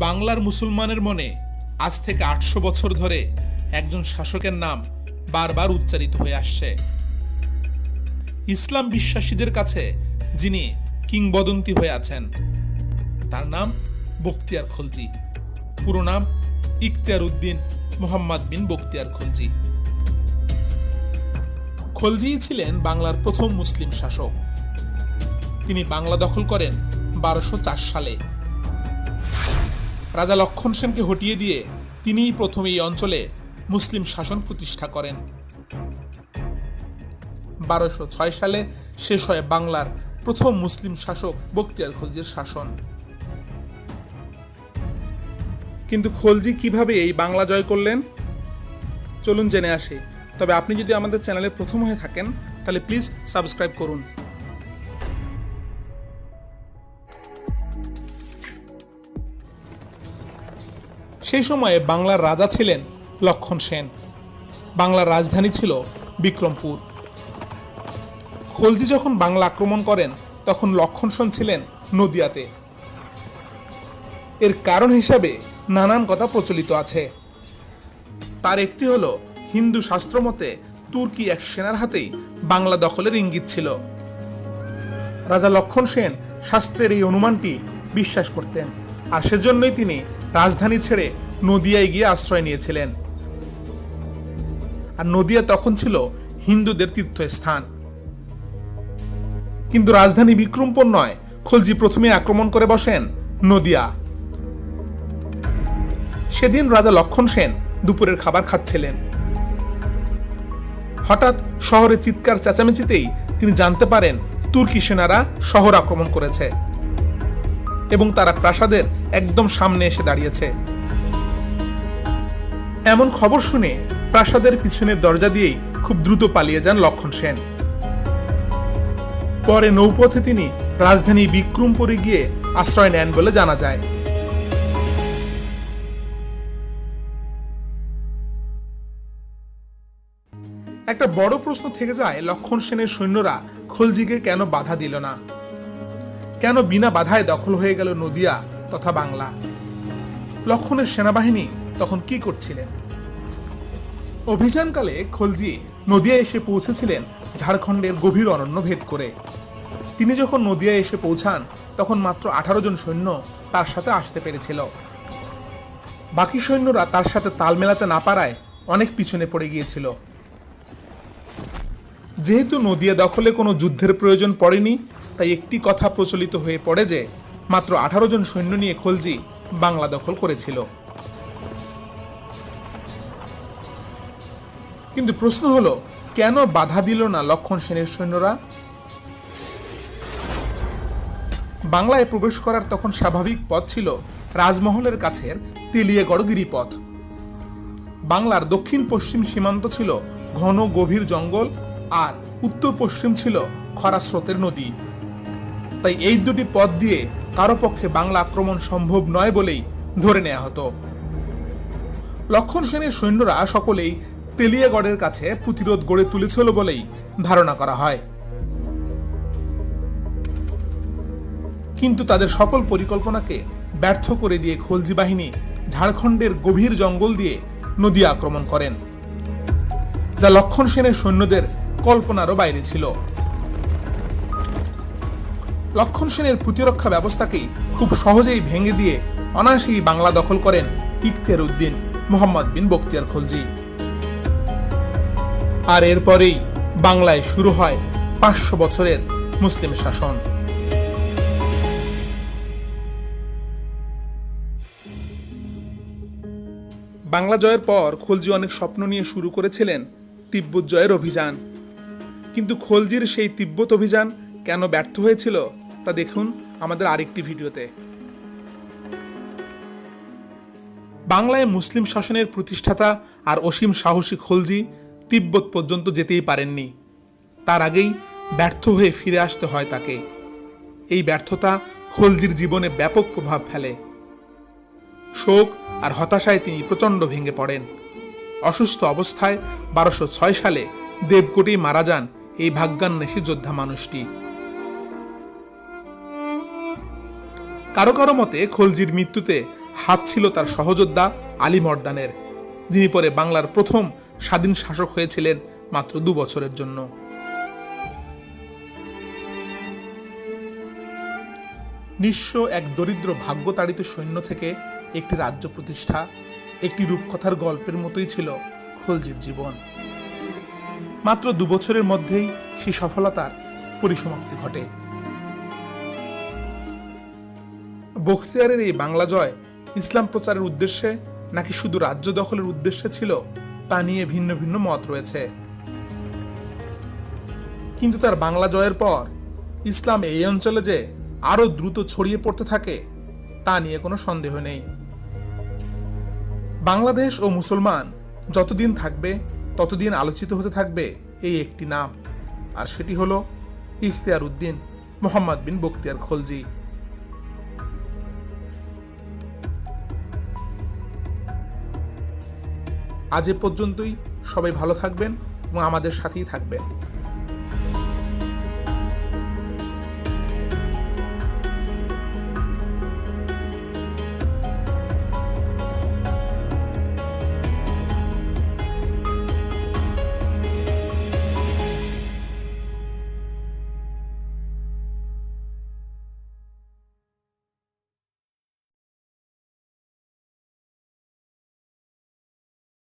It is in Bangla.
বাংলার মুসলমানের মনে আজ থেকে আটশো বছর ধরে একজন শাসকের নাম বারবার উচ্চারিত হয়ে আসছে। ইসলাম বিশ্বাসীদের কাছে যিনি কিংবদন্তি হয়ে আছেন, তার নাম বখতিয়ার খলজি। পুরো নাম ইখতিয়ার উদ্দিন মোহাম্মদ বিন বখতিয়ার খলজি। খলজি ছিলেন বাংলার প্রথম মুসলিম শাসক। তিনি বাংলা দখল করেন বারোশো সালে। রাজা লক্ষণ সেনকে হটিয়ে দিয়ে তিনিই প্রথম এই অঞ্চলে মুসলিম শাসন প্রতিষ্ঠা করেন। বারোশো ছয় সালে শেষ হয় বাংলার প্রথম মুসলিম শাসক বখতিয়ার খলজির শাসন। কিন্তু খলজি কীভাবে এই বাংলা জয় করলেন? চলুন জেনে আসি। তবে আপনি যদি আমাদের চ্যানেলে প্রথম হয়ে থাকেন, তাহলে প্লিজ সাবস্ক্রাইব করুন। সেই সময়ে বাংলার রাজা ছিলেন লক্ষণ সেন। বাংলার রাজধানী ছিল বিক্রমপুর। খলজি যখন বাংলা আক্রমণ করেন, তখন লক্ষণ সেন ছিলেন নদিয়াতে। এর কারণ হিসাবে নানান কথা প্রচলিত আছে। তার একটি হল, হিন্দু শাস্ত্র মতে তুর্কি এক সেনার হাতেই বাংলা দখলের ইঙ্গিত ছিল। রাজা লক্ষণ সেন শাস্ত্রের এই অনুমানটি বিশ্বাস করতেন, আর সেজন্যই তিনি রাজধানী ছেড়ে নদিয়ায় গিয়ে আশ্রয় নিয়েছিলেন। আর নদিয়া তখন ছিল হিন্দুদের তীর্থস্থান। কিন্তু রাজধানী বিক্রমপুর নয়, খলজি প্রথমে আক্রমণ করে বসেন নদিয়া। সেদিন রাজা লক্ষণ সেন দুপুরের খাবার খাচ্ছিলেন। হঠাৎ শহরে চিৎকার চেঁচামেচিতেই তিনি জানতে পারেন তুর্কি সেনারা শহর আক্রমণ করেছে। এবং তারা প্রাসাদের একদম সামনে এসে দাঁড়িয়েছে। এমন খবর শুনে প্রাসাদের পিছনের দরজা দিয়েই খুব দ্রুত পালিয়ে যান লক্ষণ সেন। পরে নৌপথে তিনি রাজধানী বিক্রমপুরে গিয়ে আশ্রয় নেন বলে জানা যায়। একটা বড় প্রশ্ন থেকে যায় লক্ষণ সেনের সৈন্যরা খলজিকে কেন বাধা দিল না? কেন বিনা বাধায় দখল হয়ে গেল নদিয়া তথা বাংলা? লক্ষণের সেনাবাহিনী তখন কি করছিলেন? অভিযানকালে খলজি নদিয়া এসে পৌঁছেছিলেন ঝাড়খণ্ডের গভীর অরণ্য ভেদ করে। তিনি যখন নদিয়া এসে পৌঁছান, তখন মাত্র আঠারো জন সৈন্য তার সাথে আসতে পেরেছিল। বাকি সৈন্যরা তার সাথে তাল মেলাতে না পারায় অনেক পিছনে পড়ে গিয়েছিল। যেহেতু নদিয়া দখলে কোনো যুদ্ধের প্রয়োজন পড়েনি তাই একটি কথা প্রচলিত হয়ে পড়ে যে, মাত্র আঠারো জন সৈন্য নিয়ে খলজি বাংলা দখল করেছিল। কিন্তু প্রশ্ন হলো, কেন বাধা দিল না লক্ষণ সেনের সৈন্যরা? বাংলায় প্রবেশ করার তখন স্বাভাবিক পথ ছিল রাজমহলের কাছের তেলিয়াগড় গিরিপথ। বাংলার দক্ষিণ পশ্চিম সীমান্ত ছিল ঘন গভীর জঙ্গল আর উত্তর পশ্চিম ছিল খরা স্রোতের নদী। তাই এই দুটি পথ দিয়ে কারও পক্ষে বাংলা আক্রমণ সম্ভব নয় বলেই ধরে নেওয়া হতো। লক্ষণ সেনের সৈন্যরা সকলেই তেলিয়াগড়ের কাছে প্রতিরোধ গড়ে তুলেছিল বলেই ধারণা করা হয়। কিন্তু তাদের সকল পরিকল্পনাকে ব্যর্থ করে দিয়ে খলজি বাহিনী ঝাড়খণ্ডের গভীর জঙ্গল দিয়ে নদী আক্রমণ করেন, যা লক্ষণ সেনের সৈন্যদের কল্পনারও বাইরে ছিল। লক্ষণ সেনের প্রতিরক্ষা ব্যবস্থাকেই খুব সহজেই ভেঙে দিয়ে অনায়াসেই বাংলা দখল করেন ইখতিয়ার উদ্দিন মোহাম্মদ বিন বখতিয়ার খলজি। আর এরপরেই বাংলায় শুরু হয় পাঁচশো বছরের মুসলিম শাসন। বাংলা জয়ের পর খলজি অনেক স্বপ্ন নিয়ে শুরু করেছিলেন তিব্বত জয়ের অভিযান। কিন্তু খলজির সেই তিব্বত অভিযান কেন ব্যর্থ হয়েছিল? তা দেখুন আমাদের আরেকটি ভিডিওতে। বাংলায় মুসলিম শাসনের প্রতিষ্ঠাতা আর অসীম সাহসী খলজি তিব্বত পর্যন্ত যেতেই পারেননি। তার আগেই ব্যর্থ হয়ে ফিরে আসতে হয় তাকে। এই ব্যর্থতা খলজির জীবনে ব্যাপক প্রভাব ফেলে। শোক আর হতাশায় তিনি প্রচণ্ড ভেঙে পড়েন। অসুস্থ অবস্থায় বারোশো ছয় সালে দেবকোটেই মারা যান এই ভাগ্যান্বেষী যোদ্ধা মানুষটি। কারও কারও মতে খলজির মৃত্যুতে হাত ছিল তার সহযোদ্ধা আলী মর্দানের, যিনি পরে বাংলার প্রথম স্বাধীন শাসক হয়েছিলেন মাত্র দু বছরের জন্য। নিঃস্ব এক দরিদ্র ভাগ্যতাড়িত সৈন্য থেকে একটি রাজ্য প্রতিষ্ঠা, একটি রূপকথার গল্পের মতোই ছিল খলজির জীবন। মাত্র দু বছরের মধ্যেই সেই সফলতার পরিসমাপ্তি ঘটে। বখতিয়ারের এই বাংলা জয় ইসলাম প্রচারের উদ্দেশ্যে নাকি শুধু রাজ্য দখলের উদ্দেশ্যে ছিল, তা নিয়ে ভিন্ন ভিন্ন মত রয়েছে। কিন্তু তার বাংলা জয়ের পর ইসলাম এই অঞ্চলে যে আরও দ্রুত ছড়িয়ে পড়তে থাকে, তা নিয়ে কোনো সন্দেহ নেই। বাংলাদেশ ও মুসলমান যতদিন থাকবে, ততদিন আলোচিত হতে থাকবে এই একটি নাম। আর সেটি হলো ইখতিয়ার উদ্দিন মোহাম্মদ বিন বখতিয়ার খলজি। আজ এ পর্যন্তই। সবাই ভালো থাকবেন এবং আমাদের সাথেই থাকবেন।